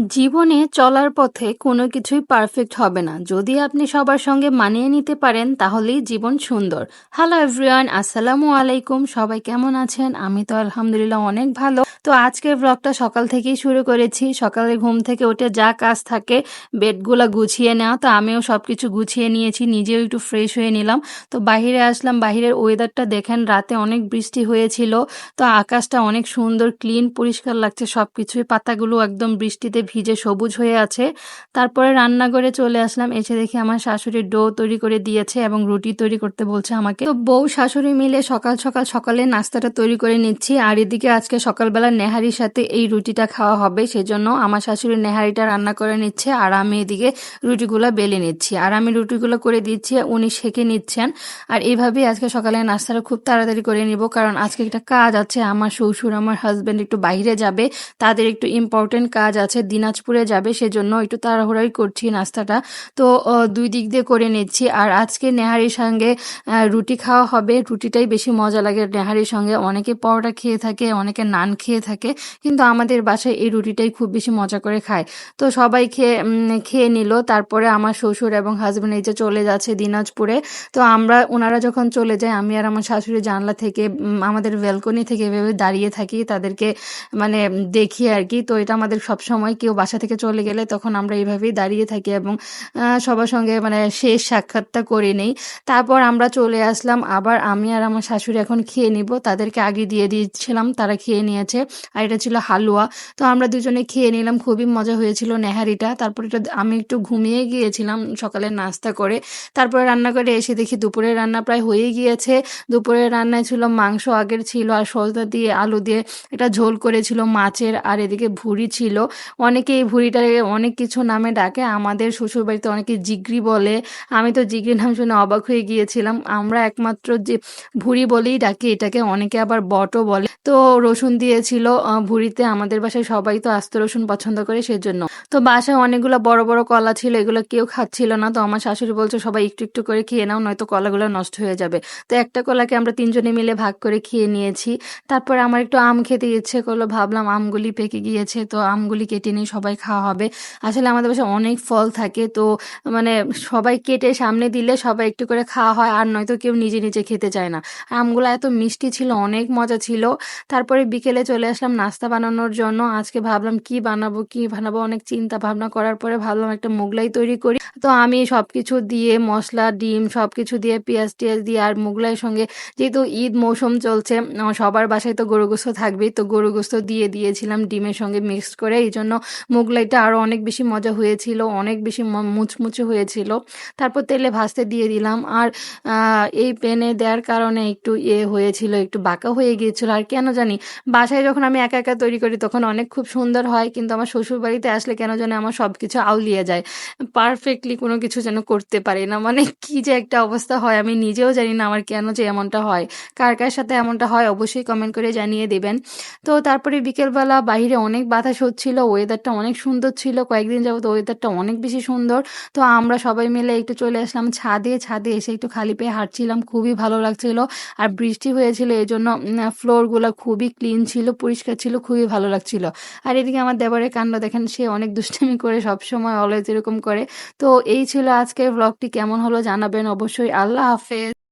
জীবনে চলার পথে কোনো কিছুই পারফেক্ট হবে না। যদি আপনি সবার সঙ্গে মানিয়ে নিতে পারেন, তাহলেই জীবন সুন্দর। হ্যালো এভরিওয়ান আসসালামু আলাইকুম। সবাই কেমন আছেন? আমি তো আলহামদুলিল্লাহ অনেক ভালো। তো আজকের ব্লগটা সকাল থেকেই শুরু করেছি। সকালে ঘুম থেকে উঠে যা কাজ থাকে, বেডগুলো গুছিয়ে নেওয়া। তো আমিও সব কিছু গুছিয়ে নিয়েছি, নিজেও একটু ফ্রেশ হয়ে নিলাম। তো বাহিরে আসলাম বাহিরের ওয়েদারটা দেখেন, রাতে অনেক বৃষ্টি হয়েছিল। তো আকাশটা অনেক সুন্দর ক্লিন পরিষ্কার লাগছে সব কিছুই পাতাগুলো একদম বৃষ্টিতে ভিজে সবুজ হয়ে আছে। তারপরে রান্নাঘরে চলে আসলাম। এসে দেখি আমার শাশুড়ি ডো তৈরি করে দিয়েছে এবং রুটি তৈরি করতে বলছে আমাকে। তো বউ, শাশুড়ি মিলে সকাল সকাল, সকালে নাস্তাটা তৈরি করে নিচ্ছি। আর এদিকে আজকে সকালবেলা নেহারির সাথে এই রুটিটা খাওয়া হবে। সেজন্য আমার শাশুড়ি নেহারিটা রান্না করে নিচ্ছে আর আমি এদিকে রুটিগুলো বেলে নিচ্ছি। আর আমি রুটিগুলো করে দিচ্ছি, উনি সেঁকে নিচ্ছেন। আর এইভাবেই আজকে সকালে নাস্তাটা খুব তাড়াতাড়ি করে নিব। কারণ আজকে একটা কাজ আছে। আমার শ্বশুর, আমার হাজব্যান্ড একটু বাইরে যাবে। তাদের একটু ইম্পর্টেন্ট কাজ আছে। দিনাজপুরে যাবে, সেজন্য একটু তাড়াহুড়াই করছি নাস্তাটা। তো দুই দিক দিয়ে করে নিচ্ছি। আর আজকে নেহারির সঙ্গে রুটি খাওয়া হবে। রুটিটাই বেশি মজা লাগে। নেহারির সঙ্গে অনেকে পরোটা খেয়ে থাকে, অনেকে নান খেয়ে থাকে, কিন্তু আমাদের বাসায় এই রুটিটাই খুব বেশি মজা করে খায়। তো সবাই খেয়ে খেয়ে নিল। তারপরে আমার শ্বশুর এবং হাজব্যান্ড এই যে চলে যাচ্ছে দিনাজপুরে। তো আমরা, ওনারা যখন চলে যায়, আমি আর আমার শাশুড়ি জানলা থেকে আমাদের ব্যালকনি থেকে এভাবে দাঁড়িয়ে থাকি, তাদেরকে মানে দেখি আর কি। তো এটা আমাদের সব সময় কেউ বাসা থেকে চলে গেলে তখন আমরা এইভাবেই দাঁড়িয়ে থাকি এবং সবার সঙ্গে মানে শেষ সাক্ষাৎটা করে নেই। তারপর আমরা চলে আসলাম, আবার আমি আর আমার শাশুড়ি এখন খেয়ে নিব। তাদেরকে আগে দিয়ে দিয়েছিলাম, তারা খেয়ে নিয়েছে। আর এটা ছিল হালুয়া। তো আমরা দুজনে খেয়ে নিলাম, খুবই মজা হয়েছিল নেহারিটা। তারপর এটা আমি একটু ঘুমিয়ে গিয়েছিলাম সকালে নাস্তা করে। তারপরে রান্না করে এসে দেখি দুপুরের রান্না প্রায় হয়ে গিয়েছে। দুপুরের রান্নায় ছিল মাংস আগের ছিল আর সজনা দিয়ে আলু দিয়ে এটা ঝোল করেছিল মাছের, আর এদিকে ভুড়ি ছিল। অনেকে এই ভুড়িটাকে অনেক কিছু নামে ডাকে। আমাদের শ্বশুরবাড়িতে অনেকে জিগরি বলে। আমি তো জিগরি নাম শুনে অবাক হয়ে গিয়েছিলাম। আমরা একমাত্র যে ভুড়ি বলেই ডাকি, এটাকে অনেকে আবার বটও বলে। তো রসুন দিয়েছিল ভুড়িতে। আমাদের বাসায় সবাই তো আস্ত রসুন পছন্দ করে সেজন্য। তো বাসায় অনেকগুলো বড় বড় কলা ছিল, এগুলো কেউ খাচ্ছিল না। তো আমার শাশুড়ি বলছে, সবাই একটু একটু করে খেয়ে নাও, নয়তো কলাগুলো নষ্ট হয়ে যাবে। তো একটা কলাকে আমরা তিনজনে মিলে ভাগ করে খেয়ে নিয়েছি। তারপরে আমার একটু আম খেতে ইচ্ছে করল, ভাবলাম আমগুলি পেকে গিয়েছে, তো আমগুলি কেটে নিয়ে সবাই খাওয়া হবে। আসলে আমাদের বাসায় অনেক ফল থাকে, তো মানে সবাই কেটে সামনে দিলে সবাই একটু করে খাওয়া হয়, আর নয়তো কেউ নিজে নিজে খেতে চায় না। আমগুলো এত মিষ্টি ছিল, অনেক মজা ছিল। তারপরে বিকেলে চলে আসলাম নাস্তা বানানোর জন্য। আজকে ভাবলাম কি বানাবো কি বানাবো? অনেক চিন্তা ভাবনা করার পরে ভাবলাম একটা মোগলাই তৈরি করি। তো আমি সব কিছু দিয়ে মশলা, ডিম সব কিছু দিয়ে পেঁয়াজ টিয়াজ দিয়ে আর মোগলাইয়ের সঙ্গে যেহেতু ঈদ মৌসুম চলছে সবার বাসায় তো গরু গোস্ত থাকবেই, তো গরু গোস্ত দিয়ে দিয়েছিলাম ডিমের সঙ্গে মিক্সড করে। এই জন্য মোগলাইটা আরও অনেক বেশি মজা হয়েছিল, অনেক বেশি মুচমুচে হয়েছিল। তারপর তেলে ভাজতে দিয়ে দিলাম আর এই পেনে দেওয়ার কারণে একটু ইয়ে হয়েছিল, একটু বাঁকা হয়ে গিয়েছিল। আর কেন জানি বাসায় যখন আমি একা একা তৈরি করি তখন অনেক খুব সুন্দর হয়, কিন্তু আমার শ্বশুর বাড়িতে আসলে কেন জানি আমার সব কিছু আউলিয়ে যায়। পারফেক্টলি কোনো কিছু যেন করতে পারে না। মানে কি যে একটা অবস্থা হয়, আমি নিজেও জানি না আমার কেন যে এমনটা হয়। কার কার সাথে এমনটা হয় অবশ্যই কমেন্ট করে জানিয়ে দেবেন। তো তারপরে বিকেলবেলা বাইরে অনেক বাতাস হচ্ছিল ওয়েদারটা অনেক সুন্দর ছিল। কয়েকদিন যাবত ওয়েদারটা অনেক বেশি সুন্দর। তো আমরা সবাই মিলে একটু চলে আসলাম ছাদে। ছাদে এসে একটু খালি পেয়ে হাঁটছিলাম, খুবই ভালো লাগছিল। আর বৃষ্টি হয়েছিল এই জন্য ফ্লোরগুলো খুবই ক্লিন ছিল, পরিষ্কার ছিল, খুবই ভালো লাগছিল। আর এদিকে আমার দেবরের কাণ্ড দেখেন, সে অনেক দুষ্টামি করে সবসময় অলওয়েজ এরকম করে। তো এই ছিল আজকের ব্লগটি কেমন হলো জানাবেন অবশ্যই। আল্লাহ হাফেজ।